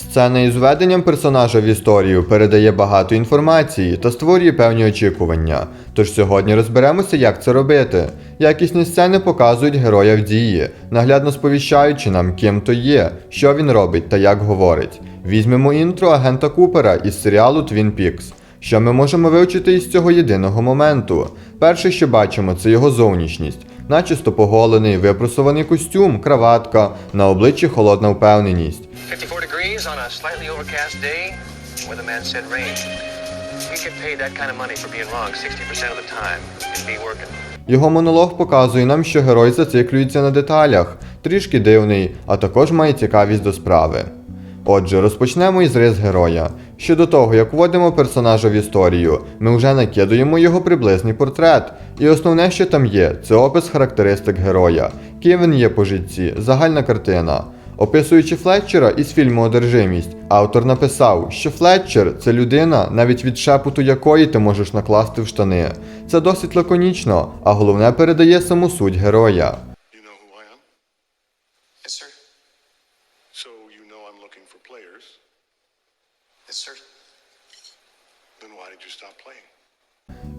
Сцена із введенням персонажа в історію передає багато інформації та створює певні очікування. Тож сьогодні розберемося, як це робити. Якісні сцени показують героя в дії, наглядно сповіщаючи нам, ким то є, що він робить та як говорить. Візьмемо інтро агента Купера із серіалу Twin Peaks. Що ми можемо вивчити із цього єдиного моменту? Перше, що бачимо, це його зовнішність. Начисто поголений, випросуваний костюм, краватка, на обличчі холодна впевненість. 54 degrees on a slightly overcast day. Weatherman said rain. We could pay that kind of money for being wrong 60% of the time and be working. Його монолог показує нам, що герой зациклюється на деталях, трішки дивний, а також має цікавість до справи. Отже, розпочнемо із рис героя. Щодо того, як вводимо персонажа в історію, ми вже накидуємо його приблизний портрет. І основне, що там є, це опис характеристик героя, ким він є по житті, загальна картина. Описуючи Флетчера із фільму Одержимість, автор написав, що Флетчер це людина, навіть від шепоту якої ти можеш накласти в штани. Це досить лаконічно, а головне передає саму суть героя.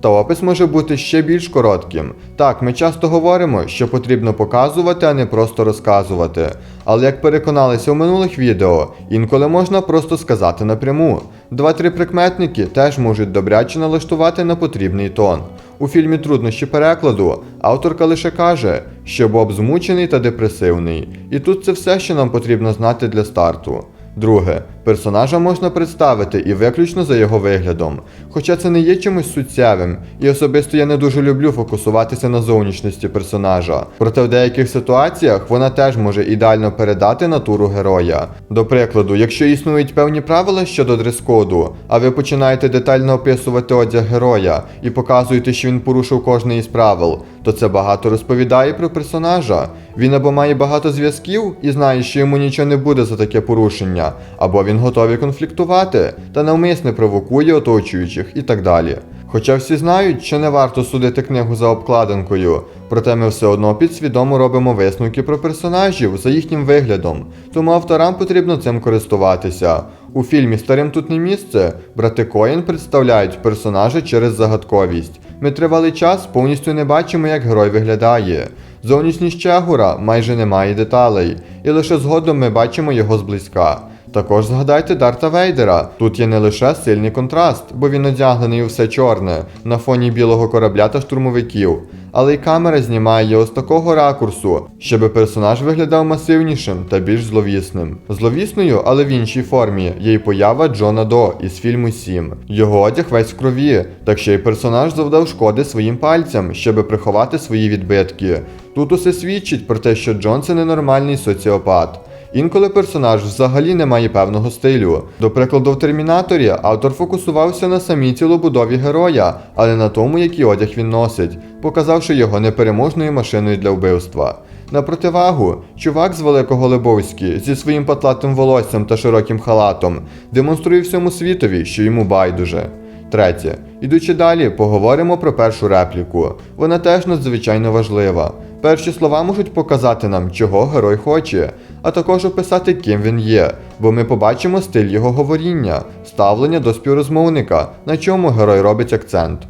Та опис може бути ще більш коротким. Так, ми часто говоримо, що потрібно показувати, а не просто розказувати. Але як переконалися у минулих відео, інколи можна просто сказати напряму. Два-три прикметники теж можуть добряче налаштувати на потрібний тон. У фільмі Труднощі перекладу авторка лише каже, що Боб змучений та депресивний. І тут це все, що нам потрібно знати для старту. Друге, персонажа можна представити і виключно за його виглядом. Хоча це не є чимось суттєвим, і особисто я не дуже люблю фокусуватися на зовнішності персонажа. Проте в деяких ситуаціях вона теж може ідеально передати натуру героя. До прикладу, якщо існують певні правила щодо дрес-коду, а ви починаєте детально описувати одяг героя і показуєте, що він порушив кожне із правил, то це багато розповідає про персонажа. Він або має багато зв'язків і знає, що йому нічого не буде за таке порушення, або він готовий конфліктувати та навмисне провокує оточуючих і так далі. Хоча всі знають, що не варто судити книгу за обкладинкою, проте ми все одно підсвідомо робимо висновки про персонажів за їхнім виглядом, тому авторам потрібно цим користуватися. У фільмі Старим тут не місце брати Коін представляють персонажа через загадковість. Ми тривалий час повністю не бачимо, як герой виглядає. Зовнішність Чегура майже немає деталей, і лише згодом ми бачимо його зблизька. Також згадайте Дарта Вейдера. Тут є не лише сильний контраст, бо він одягнений у все чорне на фоні білого корабля та штурмовиків, але й камера знімає його з такого ракурсу, щоб персонаж виглядав масивнішим та більш зловісним. Зловісною, але в іншій формі, є й поява Джона До із фільму 7. Його одяг весь в крові, так що й персонаж завдав шкоди своїм пальцям, щоб приховати свої відбитки. Тут усе свідчить про те, що Джон це ненормальний соціопат. Інколи персонаж взагалі не має певного стилю. До прикладу, в Термінаторі автор фокусувався на самій тілобудові героя, але на тому, який одяг він носить, показавши його непереможною машиною для вбивства. На противагу, чувак з Великого Лебовські зі своїм патлатим волоссям та широким халатом демонструє всьому світові, що йому байдуже. Третє. Ідучи далі, поговоримо про першу репліку. Вона теж надзвичайно важлива. Перші слова можуть показати нам, чого герой хоче, а також описати, ким він є, бо ми побачимо стиль його говоріння, ставлення до співрозмовника, на чому герой робить акцент.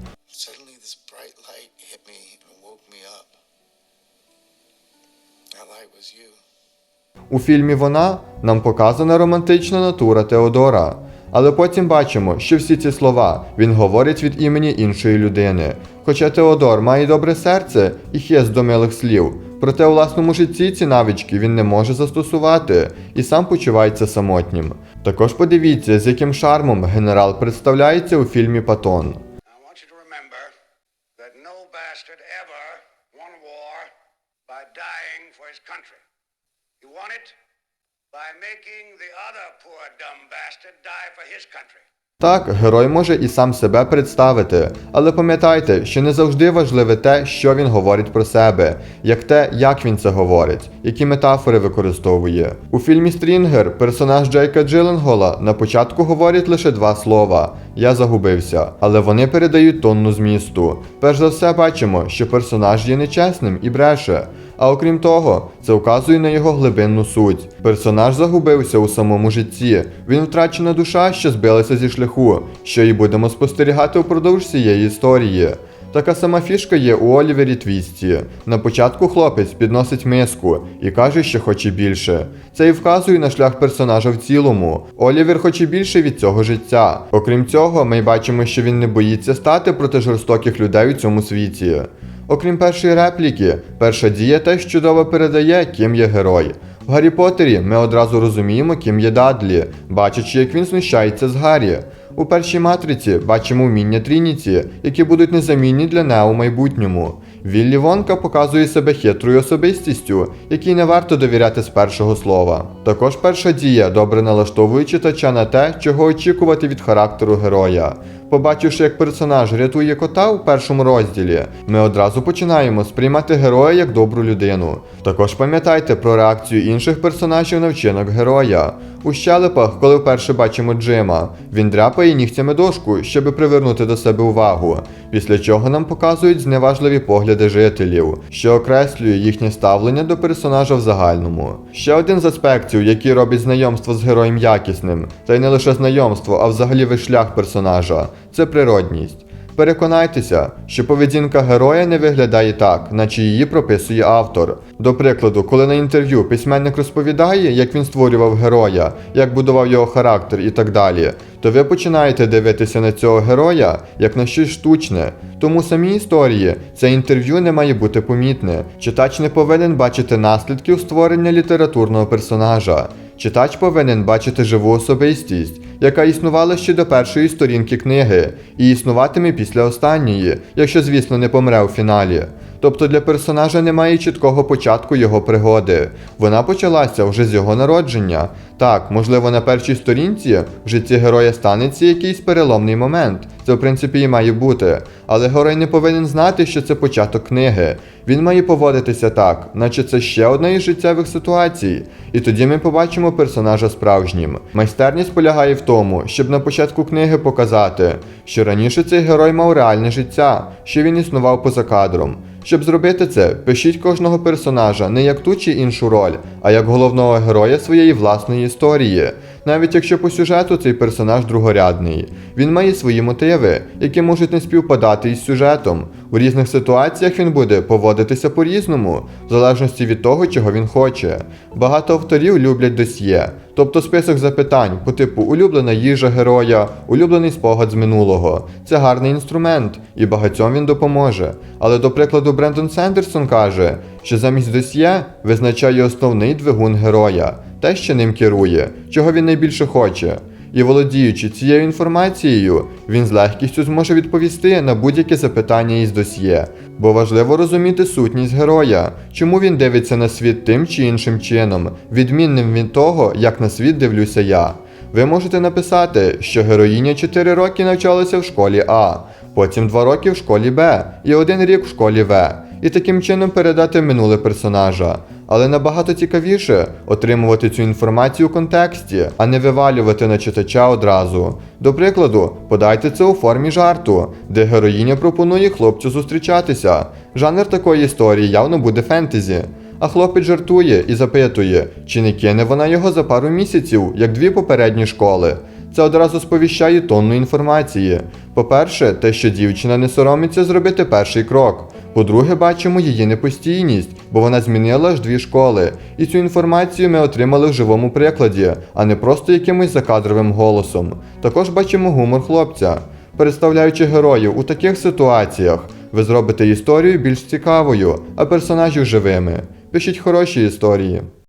У фільмі Вона нам показана романтична натура Теодора. Але потім бачимо, що всі ці слова він говорить від імені іншої людини. Хоча Теодор має добре серце і хист до милих слів, проте у власному житті ці навички він не може застосувати і сам почувається самотнім. Також подивіться, з яким шармом генерал представляється у фільмі Патон. He won it Так, герой може і сам себе представити, але пам'ятайте, що не завжди важливе те, що він говорить про себе, як те, як він це говорить, які метафори використовує. У фільмі Стрінгер персонаж Джейка Джиленгола на початку говорить лише два слова: Я загубився, але вони передають тонну змісту. Перш за все, бачимо, що персонаж є нечесним і бреше. А окрім того, це вказує на його глибинну суть. Персонаж загубився у самому житті. Він втрачена душа, що збилася зі шляху, що і будемо спостерігати впродовж цієї історії. Така сама фішка є у Олівері Твісті. На початку хлопець підносить миску і каже, що хоче більше. Це і вказує на шлях персонажа в цілому. Олівер хоче більше від цього життя. Окрім цього, ми бачимо, що він не боїться стати проти жорстоких людей у цьому світі. Окрім першої репліки, перша дія теж чудово передає, ким є герой. В Гаррі Поттері ми одразу розуміємо, ким є Дадлі, бачачи, як він знущається з Гаррі. У першій матриці бачимо вміння Трініті, які будуть незамінні для Нео у майбутньому. Віллі Вонка показує себе хитрою особистістю, якій не варто довіряти з першого слова. Також перша дія добре налаштовує читача на те, чого очікувати від характеру героя. Побачивши, як персонаж рятує кота у першому розділі, ми одразу починаємо сприймати героя як добру людину. Також пам'ятайте про реакцію інших персонажів на вчинок героя. У щелепах, коли вперше бачимо Джима, він дряпає нігтями дошку, щоб привернути до себе увагу, після чого нам показують зневажливі погляди жителів, що окреслює їхнє ставлення до персонажа в загальному. Ще один з аспектів, який робить знайомство з героєм якісним, та й не лише знайомство, а взагалі весь шлях персонажа це природність. Переконайтеся, що поведінка героя не виглядає так, наче її прописує автор. До прикладу, коли на інтерв'ю письменник розповідає, як він створював героя, як будував його характер і так далі, то ви починаєте дивитися на цього героя як на щось штучне. Тому самі історії це інтерв'ю не має бути помітне. Читач не повинен бачити наслідків створення літературного персонажа. Читач повинен бачити живу особистість, яка існувала ще до першої сторінки книги, і існуватиме після останньої, якщо, звісно, не помре у фіналі. Тобто для персонажа немає чіткого початку його пригоди. Вона почалася вже з його народження. Так, можливо, на першій сторінці в житті героя станеться якийсь переломний момент. Це в принципі і має бути. Але герой не повинен знати, що це початок книги. Він має поводитися так, наче це ще одна із життєвих ситуацій. І тоді ми побачимо персонажа справжнім. Майстерність полягає в тому, щоб на початку книги показати, що раніше цей герой мав реальне життя, що він існував поза кадром. Щоб зробити це, пишіть кожного персонажа не як ту чи іншу роль, а як головного героя своєї власної історії. Навіть якщо по сюжету цей персонаж другорядний, він має свої мотиви, які можуть не співпадати із сюжетом. У різних ситуаціях він буде поводитися по-різному, в залежності від того, чого він хоче. Багато авторів люблять досьє, тобто список запитань по типу улюблена їжа героя, улюблений спогад з минулого. Це гарний інструмент, і багатьом він допоможе. Але, до прикладу, Брендон Сендерсон каже, що замість досьє визначає основний двигун героя, те, що ним керує, чого він найбільше хоче. І володіючи цією інформацією, він з легкістю зможе відповісти на будь-яке запитання із досьє. Бо важливо розуміти сутність героя, чому він дивиться на світ тим чи іншим чином, відмінним від того, як на світ дивлюся я. Ви можете написати, що героїня 4 роки навчалася в школі А, потім 2 роки в школі Б і 1 рік в школі В, і таким чином передати минуле персонажа. Але набагато цікавіше отримувати цю інформацію у контексті, а не вивалювати на читача одразу. До прикладу, подайте це у формі жарту, де героїня пропонує хлопцю зустрічатися. Жанр такої історії явно буде фентезі. А хлопець жартує і запитує, чи не кине вона його за пару місяців, як дві попередні школи. Це одразу сповіщає тонну інформації. По-перше, те, що дівчина не соромиться зробити перший крок. По-друге, бачимо її непостійність, бо вона змінила аж дві школи. І цю інформацію ми отримали в живому прикладі, а не просто якимось закадровим голосом. Також бачимо гумор хлопця. Представляючи героїв у таких ситуаціях, ви зробите історію більш цікавою, а персонажів живими. Пишіть хороші історії.